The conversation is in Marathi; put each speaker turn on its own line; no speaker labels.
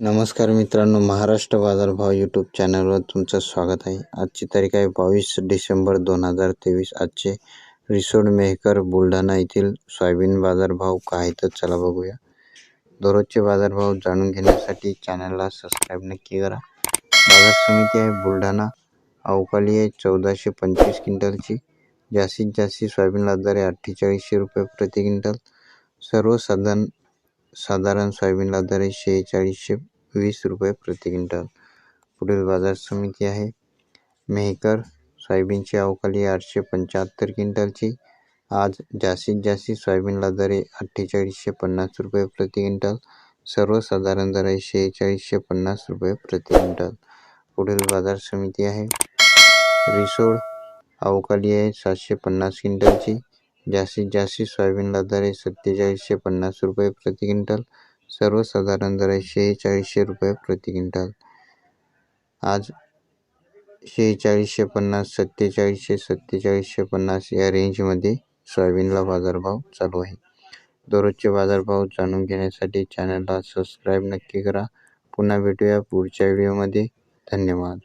नमस्कार मित्रांनो महाराष्ट्र बाजारभाव यूट्यूब चॅनलवर तुमचं स्वागत आहे. आजची तारीख आहे बावीस डिसेंबर दोन हजार तेवीस. आजचे रिसोड मेहकर बुलढाणा येथील सोयाबीन बाजारभाव काय तर चला बघूया. दररोजचे बाजारभाव जाणून घेण्यासाठी चॅनलला सबस्क्राईब नक्की करा. बाजार समिती आहे बुलढाणा. अवकाळी आहे चौदाशे पंचवीस क्विंटलची. जास्तीत जास्त सोयाबीनला दर आहे अठ्ठेचाळीसशे रुपये प्रति क्विंटल. सर्वसाधारण साधारण सोयाबीनला दर आहे शेहेचाळीसशे वीस रुपये प्रति क्विंटल. पुढील बाजार समिती आहे. मेहकर सोयाबीनची अवकाळी आठशे पंच्याहत्तर क्विंटलची. आज जास्तीत जास्त सोयाबीनला दर आहे अठ्ठेचाळीसशे पन्नास रुपये प्रति क्विंटल. सर्वसाधारण दर आहे शेहेचाळीसशे पन्नास रुपये प्रति क्विंटल. पुढील बाजार समिती आहे. रिसोड अवकाळी आहे सातशे पन्नास क्विंटलची. जास्तीत जास्त सोयाबीनला दर आहे सत्तेचाळीसशे पन्नास रुपये प्रति क्विंटल सर्वसाधारण दर आहे शेहेचाळीसशे रुपये प्रति क्विंटल. आज शेहेचाळीसशे पन्नास सत्तेचाळीसशे सत्तेचाळीसशे पन्नास या रेंजमध्ये सोयाबीनला बाजारभाव चालू आहे. दररोजचे बाजारभाव जाणून घेण्यासाठी चॅनलला सबस्क्राईब नक्की करा. पुन्हा भेटूया पुढच्या व्हिडिओमध्ये धन्यवाद.